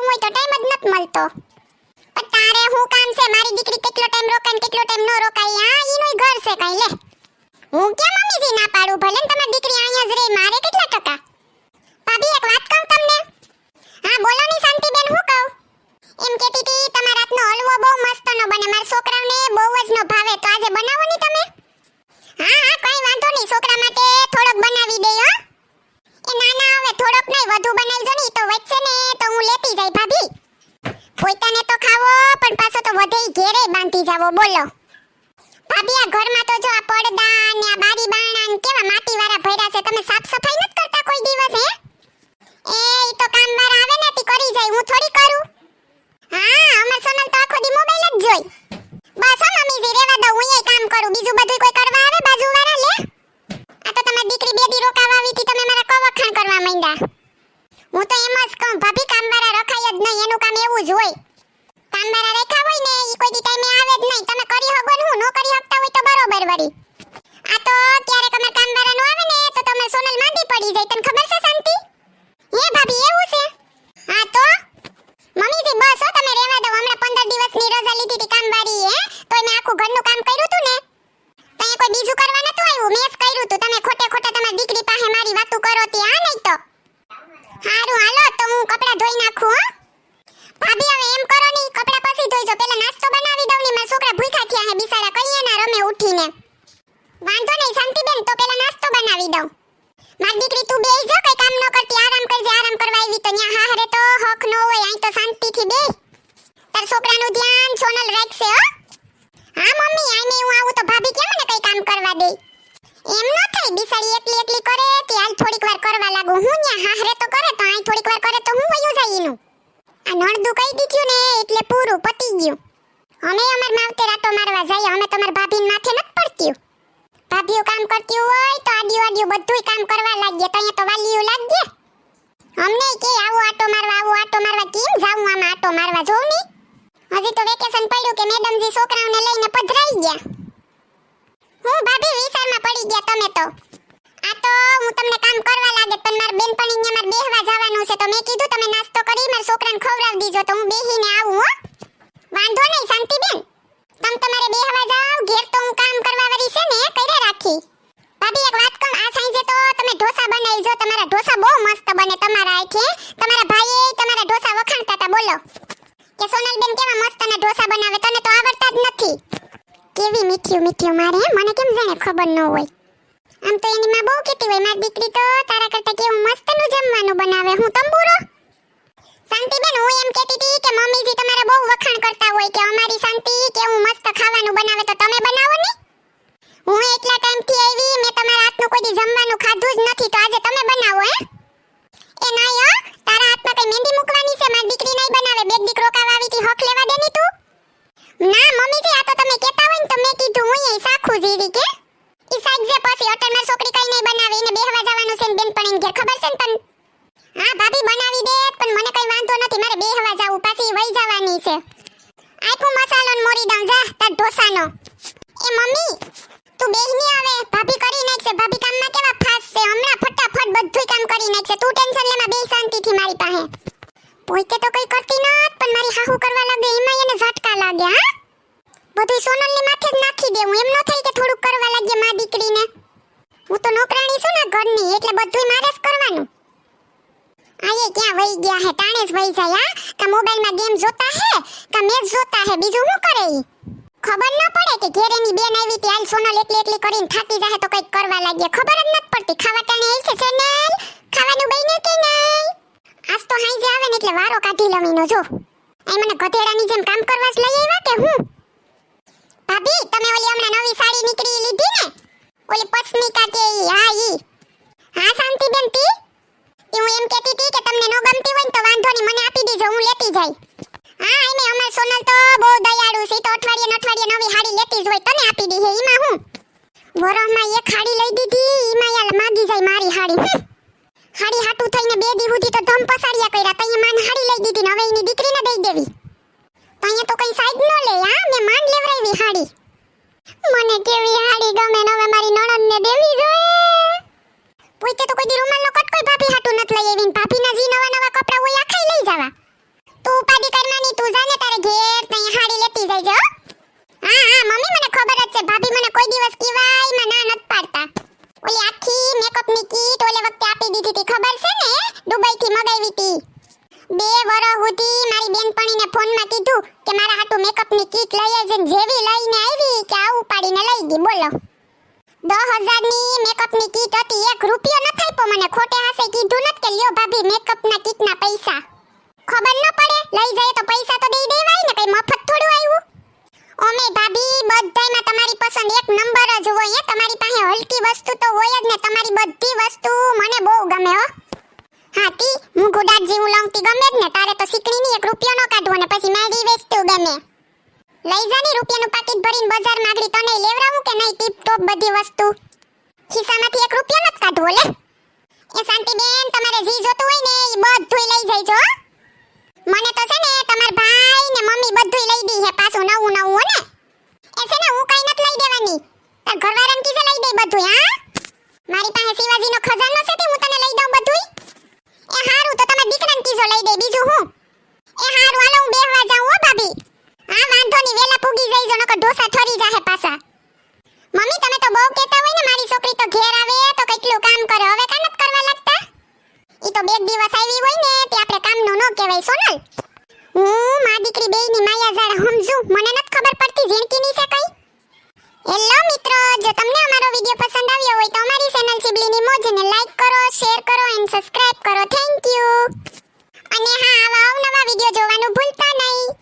પણ તારે હું કામ છે? મારી દીકરી કેટલો ટાઈમ રોકાય કેટલો ટાઈમ ન રોકાય? આ ઈનોય ઘર છે કઈ, લે. હું કેમ મમ્મીજી ના પાડું? ભલે ને તમારી દીકરી અહીંયા જ રહે. મારે કેટલા ટકા? ભાભી, એક વાત કહું તમને? હા, બોલો ની શાંતિબેન, હું કહું? એમ કેતી હતી, તમારા હાથનો હલવો બહુ મસ્તનો બને. મારા છોકરાઓને બહુ જ નો ભાવે. તો આજે બનાવો ની તમે? હા હા, કઈ વાંધો નહીં. છોકરા માટે થોડોક બનાવી દે, હો. એ ના ના હવે થોડોક નહીં, વધુ બનાવજો ને. તો વચ્ચે ને તો હું લેતી જઈ ભાભી પોતાને તો ખાવો પણ પાછો તો વધે ઘેરે બાંધી જાવો, બોલો. ભાભી, આ ઘરમાં તો જો આ પડદા ને આ બારી બારણા ને કેવા માટી વાળા ભર્યા છે, તમે સાફ સફાઈ નથી કરતા કોઈ દિવસ હે એ ઈ તો કામ વાળા આવે ને તી કરી જાય હું થોડી કરું હા અમાર સોનલ તો આખો દી મોબાઈલ જ જોઈ બસ હો મમ્મીજી રેવા દો હું એ કામ કરું બીજું બધું કોઈ કરવા આવે બાજુ વાળા લે આ તો તમારી દીકરી બે દી રોકાવા આવી હતી તમે મારા કવખાણ કરવા માંડ્યા હું તો એમ જ કહું ભાભી કામવાળા રખાય જ નહીં એનું કામ એવું જ હોય કામવાળા રાખ્યા હોય ને ઈ કોઈ દી ટાઈમે આવે જ નહીં તમે કરી હગો ને હું ન કરી શકતા હોય તો વળી. આ તો ક્યારેક અમાર કામવાળા નો આવે ને, તો તમે સોનલ માંદી પડી જાય, તને ખબર છે શાંતિ? હે ભાભી, એવું છે? હા તો? મમ્મીજી, બસ હો, તમે રહેવા દો. હમણાં 15 દિવસની રજા લીધી હતી કામવાળી હે તો મેં આખું ઘરનું કામ કર્યું હતું ને? તઈએ કોઈ બીજું કરવા નતું આવ્યું? મેં જ કર્યું હતું તમે ખોટે ખોટે તમારી દીકરી પાસે મારી વાતું કરો તી આ નહીં તો? હારું, હાલો, તો હું કપડાં ધોઈ નાખું, હો. ભાભી, હવે એમ કરો નહીં. કપડાં પછી ધોઈજો પેલા નાસ્તો બનાવી દઉં ની મારા છોકરા ભૂખ્યા થયા હે બિચારા કઈએ ના રમે ઉઠીને વાંધો નહીં શાંતિબેન તો પેલા નાસ્તો બનાવી દઉં મારી દીકરી તું બેહી જા કઈ કામ ન કરતી આરામ કરજે આરામ કરવા આવી તો ન્યા હાહરે તો હક ન હોય અહીં તો શાંતિથી બેહ તાર છોકરાનું ધ્યાન સોનલ રાખશે, હો. હા, મમ્મી, આઈને હું આવું તો ભાભી કેમ મને કઈ કામ કરવા દે? એમ ન થાય, બિસાડી એકલી એકલી કરે, તે હાલ થોડીક વાર કરવા લાગુ. હું ન્યા હાહરે તો કરે તો આઈ થોડીક વાર કરે તો હું વયું જાય એનું. આ નણદું કહી દીધું ને, એટલે પૂરું પતી ગયું. અમે અમાર માવતે રાતો મારવા જઈએ, અમે તમાર ભાભીન માથે નથી પડતી. ભાભીઓ કામ કરતી હોય તો આડિયું આડિયું બધુંય કામ કરવા લાગીએ, તો અહીંયા તો વાલીઓ લાગીએ. અમને કે, આવો જાવું આમાં આટો મારવા જોઉં ની? હજી તો વેકેશન પડ્યું કે મેડમજી છોકરાઓને લઈને પધરાઈ ગયા. હું ભાભી વિચારમાં પડી ગયા તમે તો. આ તો હું તમને કામ કરવા લાગે પણ માર બેનપણી અહીંયા માર બેહવા જવાનું છે તો મેં કીધું તમે નાસ્તો કરી, માર છોકરાને ખવડાવી દીજો તો હું બેહીને આવું, હો. વાંધો નહીં, શાંતિબેન. તમ તમારે બેહવા જાવ ઘેર તો હું કામ કરવા વાળી છે ને કરે રાખી. ભાભી, એક વાત કહું, આ સાંજે તો તમે ઢોસા બનાવી જો, તમારા ઢોસા બહુ મસ્ત બને તમારા આખે તમારા ઢોસા વખાણતા હતા બોલો કે સોનલબેન કેવા મસ્તના ઢોસા બનાવે, તને તો આવડતા જ નથી. કેવી મીઠી મીઠી મારે મને કેમ જાણે ખબર ન હોય. આમ તો એની માં બહુ કહેતી હોય, મારી દીકરી તો તારા કરતા કેવું મસ્તનું જમવાનું બનાવે, હું તંબુરો? શાંતિબેન, હું એમ કહેતી હતી કે મમ્મીજી તમારા બહુ વખાણ કરતા હોય કે અમારી શાંતિ કેવું મસ્ત ખાવાનું બનાવે, તો તમે બનાવો ને? હું એટલા ટાઈમથી આવી, મેં તમારા હાથનું કોઈ જમવાનું ખાધું જ નથી, તો આજે તમે બનાવો, હે? એ નાઈ હો તારા કઈ મહેંદી મૂકવાની છે, મારી દીકરી નહીં બનાવે. બે દીકરો કાવાવી તી હક લેવા દે તું? ના મમ્મીજી આ તો તમે કહેતા હોય ને, તો મેં કીધું, હું એ સાખું જીવી કે? ઈ સાઈડ જે પછી હોટેલમાં છોકરી કઈ નહીં બનાવે, એને બેહવા જવાનું છે ને બેનપણીને ઘેર, ખબર છે ને તને? હા, ભાભી બનાવી દે પણ મને કઈ વાંધો નથી, મારે બેહવા જાવું, પાછી વઈ જવાની છે. આખું મસાલો ને મોરી દઉં જા, તાર ઢોસાનો. એ મમ્મી તું બેહની આવે. ભાભી કરી નાખશે. ભાભી કામમાં કેવા ફાસ્ટ છે હમણાં ફટાફટ બધું કામ કરી નાખશે. તું ટેન્શન લેમાં બે શાંતિથી મારી પાસે. પોતે તો કઈ કરતી નત પણ મારી હાહુ કરવા લાગે એમાં એને ઝટકા લાગે, હા? બધું સોનલની માથે જ નાખી દેવું. એમ ન થાય કે થોડુંક કરવા લાગે માં દીકરીને. હું તો નોકરાણી છું ને ઘરની, એટલે બધું મારે જ કરવાનું. આયે ક્યાં વહી ગયા હે? ટાણે જ વહી જાય, હા? કા મોબાઈલમાં ગેમ જોતા હે? કા મેચ જોતા હે? બીજું શું કરે ઈ? ખબર ન પડે કે ઘેરેની બેન આવી તી હાલ સોનલ એટલી એટલી કરીને થાકી જાય તો કંઈક કરવા લાગે ખબર જ નથી પડતી ખાવા ટાણે આવી છે સોનલ? ખાવાનું બઈને કે નહીં? આજ તો હાઈ આવે ને એટલે વારો કાઢી લમીનો, જો. એ મને ગધેડાની જેમ કામ કરવા લઈ આવ્યા કે હું? ભાભી, તમે ઓલી હમણાં નવી સાડી નીકળી લીધી ને? ઓલી પસમિકા કે ઈ હા ઈ હા શાંતિબેન તી ઈ હું એમ કહેતી હતી કે તમને ન ગમતી હોય ને તો વાંધો નહીં મને આપી દેજો હું લેતી જાય હા એમે અમાર સોનલ તો બહુ દયાળુ છે ઈ તો અઠવાડિયે ને અઠવાડિયે નવી હાડી લેતી જ હોય તને આપી દી હે ઈમાં હું વરહમાં એક હાડી લઈ દીધી ઈમાં યાર માગી જાય મારી હાડી. હાડી હાટું થઈને બે દી સુધી તો ધમ પસાડ્યા કર્યા તઈએ માન હાડી લઈ દીધી હવે એની દીકરીને દઈ દેવી. તઈએ તો કઈ સાઈડ ન લે, હા, મે માન લેવરાવી હાડી. મને કેવી હાડી ગમે ને હવે મારી નણંદને દેવી જોઈએ. પોતે તો કોઈ દી રૂમાલનો કટકોય ભાભી હાટું નત લઈ આવીને, ભાભીના જી નવા નવા કપડા હોય આખાઈ લઈ જવા. તું ઉપાધિ કરવાની તું જાને તારે ઘેર ફોનમાં કીધું કે મારા હાટુ મેકઅપની કીટ લઈ આવજે જેવી લઈને આવી કે આ ઉપાડીને લઈ ગઈ. બોલો. દસ હજારની મેકઅપની કીટ હતી, એક રૂપિયો ન થાપ્યો મને. ખોટે હાસે કીધું નત કે લ્યો ભાભી મેકઅપના કીટના પૈસા. ખબર ન પડે? લઈ જાય તો પૈસા તો દઈ દેવાય ને, કઈ મફત થોડું આવ્યું? ઓમે ભાભી, બધાયમાં તમારી પસંદ એક નંબર જ હોય તમારી પાસે હલકી વસ્તુ તો હોય જ ને, તમારી બધી વસ્તુ મને બહુ ગમે હો. હા તી હું ગુડાટ જેવું લંગતી ગમે જ ને, તારે તો શીકણીની એક રૂપિયો અને પછી માડી વેચતું ગમે. લઈ જાની રૂપિયાનું પાકીટ ભરીને બજાર માંગડી તને લેવરાવું કે નહીં, ટીપ ટોપ બધી વસ્તુ. ખિસ્સામાંથી એક રૂપિયો નથી કાઢવો, લે. એ શાંતિ બેન તમારે જી જોતું હોય ને એ બધું લઈ જઈજો મને તો છે ને, તમાર ભાઈ ને મમ્મી બધું લઈ દી છે પાછું નવું નવું, હો ને. એ છે ને, હું કઈ નથી લઈ દેવાની. તાર ઘરવાળાને કીધે લઈ દે બધું હા. મારી પાસે શિવાજીનો ખજાનો છે તે હું તને લઈ દઉં બધું એ હારું, તો તમે દીકરાને કીધો લઈ દે, બીજું હું? હારું હાલો હું બેહવા જાઉં હો, ભાભી. હા વાંધો નહીં, વેલા પૂગી જઈ જો, નકર ઢોસા ઠરી જાહે પાછા. મમ્મી, તમે તો બહુ કહેતા હોય ને, મારી છોકરી તો ઘેર આવે, તો કેટલું કામ કરે, હવે કામ કરવા લાગતા? ઈ તો બે દિવસ આવી હોય ને, તે આપણે કામનું ન કહેવાય, સોનલ. હું, મા દીકરી બેયની માયા જાળ સમજુ, મને નથી ખબર પડતી ઝીણકીની છે કઈ. હેલો મિત્રો, જો તમને અમારો વિડિયો પસંદ આવ્યો હોય તો અમારી ચેનલ મોજ ને લાઈક કરો શેર કરો એન્ડ સબસ્ક્રાઇબ કરો. થેન્ક યુ અને હા આવા અવનવા વિડિયો જોવાનું ભૂલતા નહીં.